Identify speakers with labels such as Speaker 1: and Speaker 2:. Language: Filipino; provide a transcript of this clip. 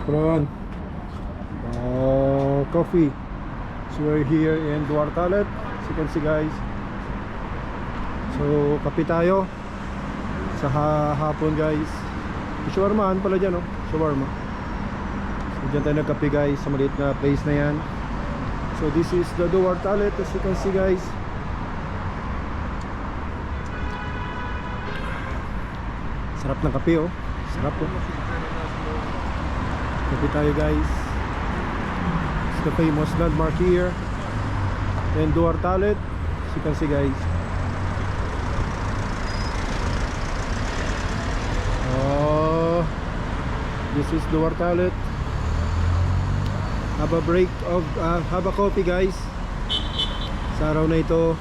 Speaker 1: Shukran. Uh, coffee. So we're here in Duartalet. As you can see guys. So kape tayo. Sa ha hapon guys. Shawarmahan pala dyan oh. Shawarma. So dyan tayo nagkape guys. Sa maliit na place na yan. So this is the Duartalet as you can see guys. Sarap ng kape oh. Sarap oh. Kape tayo guys. It's the famous landmark here. And Duartalet. As you can see guys. Oh, this is Duartalet. Have a break of, uh, have a coffee guys. Sa araw na ito.